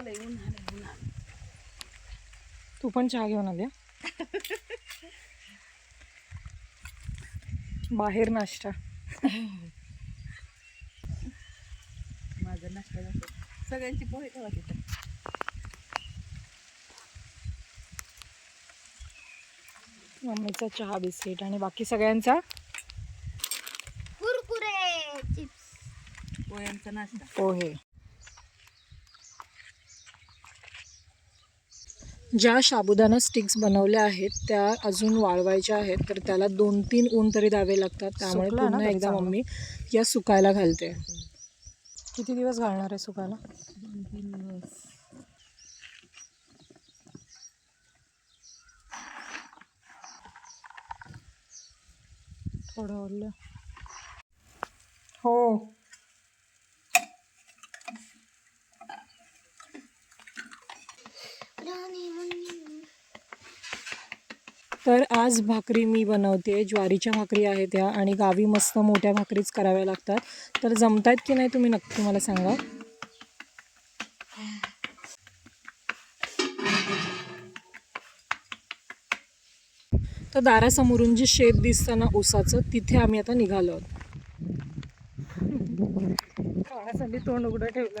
आलंय आलंय ऊन आलंय तू पण चहा घेऊन आली हं? बाहेर नाश्ता. माझा नाश्ता जातो सगळ्यांची पोहे ठेवा तिथं. मम्मीचा चहा बिस्किट आणि बाकी सगळ्यांचा? कुरकुरे चिप्स. पोह्यांचा नाश्ता. पोहे. ज्या साबुदाणा स्टिक्स बनवल्या आहेत त्या अजून वाळवायच्या आहेत तर त्याला दोन तीन ऊन तरी द्यावे लागतात. त्यामुळे सुकला ना पुन्हा तरी एकदा चांगलं. मम्मी या सुकायला घालते. किती दिवस घालणार आहे सुकायला? थोडं ओरलं हो तर आज भाकरी मी बनवते. ज्वारीच्या भाकरी आहेत त्या आणि गावी मस्त मोठ्या भाकरीच कराव्या लागतात. तर जमतायत की नाही तुम्ही नक्की मला सांगा. तर दारासमोरून जे शेत दिसतं ना ऊसाचं तिथे आम्ही आता निघालो आहोत. तोंड उघडं ठेवलं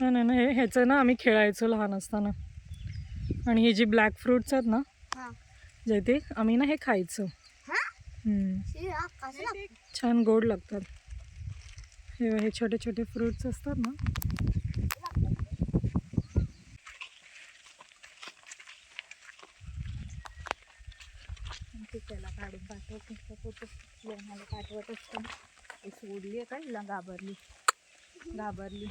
छान आहे ना हे ह्याचं ना आम्ही खेळायचो लहान असताना. आणि हे जे ब्लॅक फ्रूट्स आहेत ना जे ते आम्ही ना हे खायचो? छान गोड लागतात. हे हे छोटे छोटे फ्रूट्स असतात ना. त्याला काढून पाठवते. पाठवत सोडली आहे का हिला? घाबरली. घाबरली.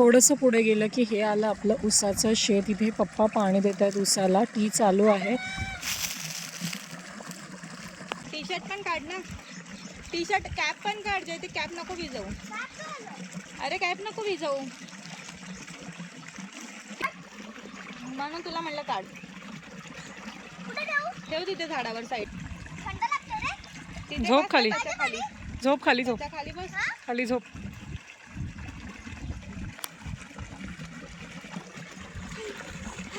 थोडंसं पुढे गेलं की हे आलं आपलं ऊसाचं शेत. इथे पप्पा पाणी देत आहेत ऊसाला टी चालू आहे. टी शर्ट पण काढ ना. टी शर्ट कॅप पण काढ. जे ते कॅप नको विजवू अरे कॅप नको विजवू म्हणून तुला म्हणलं काढ. कुठे ठेवू? तिथे झाडावर साईड झोप खाली. झोप खाली झोप. त्या खाली बस. खाली झोप थंड आहे. आणि थंड खूप लागतं. बाहेर.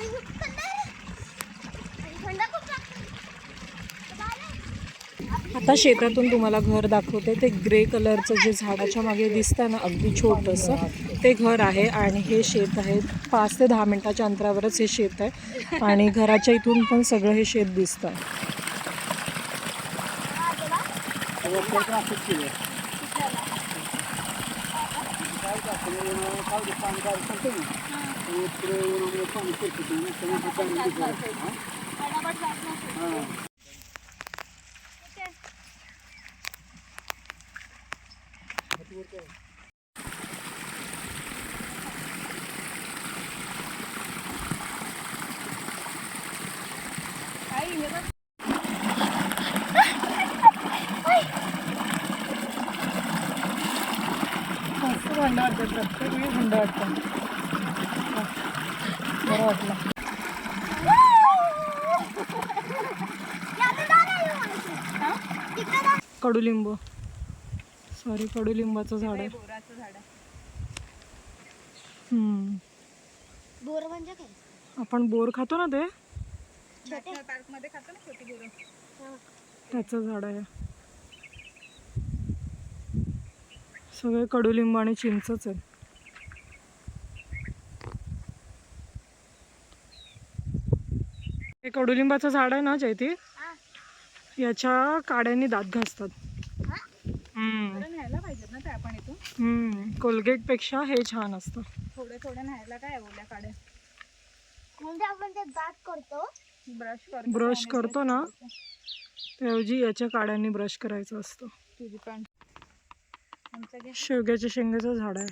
आता शेतातून तुम्हाला घर दाखवते. ते ग्रे कलरचं जे झाडाच्या मागे दिसतं ना अगदी छोटंसं ते घर आहे आणि हे शेत आहे. पाच ते दहा मिनिटाच्या अंतरावरच हे शेत आहे आणि घराच्या इथून पण सगळं हे शेत दिसतं मस्त थंड वाटतं प्रत्येक वेळी थंड वाटतं. बरं वाटलं. हो. कडुलिंब. सॉरी कडुलिंबाचं झाड आहे. बोराचं झाड आहे. हम्म. बोर म्हणजे काय? आपण बोर खातो ना ते? पार्कमध्ये खातो ना छोटी बोरं. त्याचं झाड आहे. सगळे कडुलिंब आणि चिंचच आहेत. हे कडुलिंबाचं झाड आहे ना हा. याच्या काड्यांनी दात घासतात. हा? हम्म, कोलगेटपेक्षा हे छान असतं. थोडे थोडे न्यायला काय आहे ओल्या काड्या? म्हणजे आपण ते दात करतो. ब्रश करतो ब्रश त्याने करतो ना. त्याऐवजी याच्या काड्यांनी ब्रश करायचं असतं. तुझी घे शेवग्याच्या शेंगाचं झाड आहे.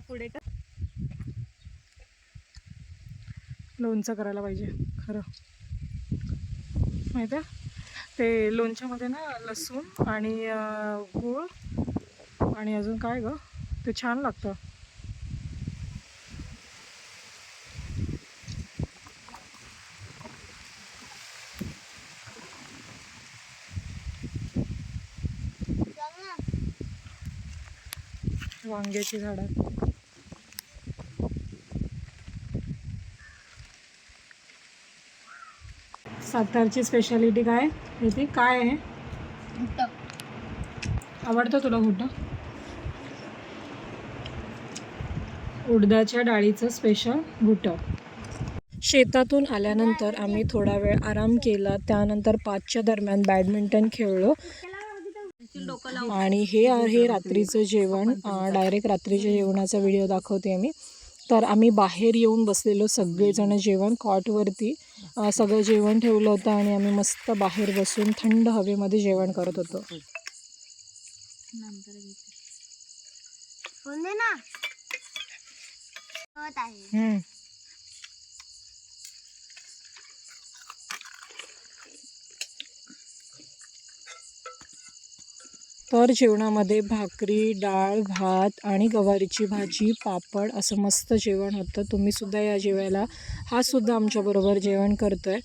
पुढे लोणचं करायला पाहिजे खरं. माहिती आहे ते लोणच्यामध्ये ना लसूण आणि गूळ आणि अजून काय ग? ते छान लागतं. वांग्याची झाडं. सातारची स्पेशालिटी काय? येते काय आहे? आवडतं तुला घुटं उडदाच्या डाळीचं स्पेशल घुटं शेतातून आल्यानंतर आम्ही थोडा वेळ आराम केला. त्यानंतर पाचच्या दरम्यान बॅडमिंटन खेळलो. आणि हे आहे रात्रीचं जेवण. डायरेक्ट रात्रीच्या जेवणाचा व्हिडिओ दाखवते मी तर आम्ही बाहेर येऊन बसलेलो सगळेजण जेवण कॉटवरती सगळं जेवण ठेवलं होतं आणि आम्ही मस्त बाहेर बसून थंड हवेमध्ये जेवण करत होतो. ना होत आहे हम्म. तर जेवणामध्ये भाकरी डाळ भात आणि गवारीची भाजी पापड असं मस्त जेवण होतं. तुम्ही सुद्धा या जेवायला. हा सुद्धा आमच्याबरोबर जेवण करतोय.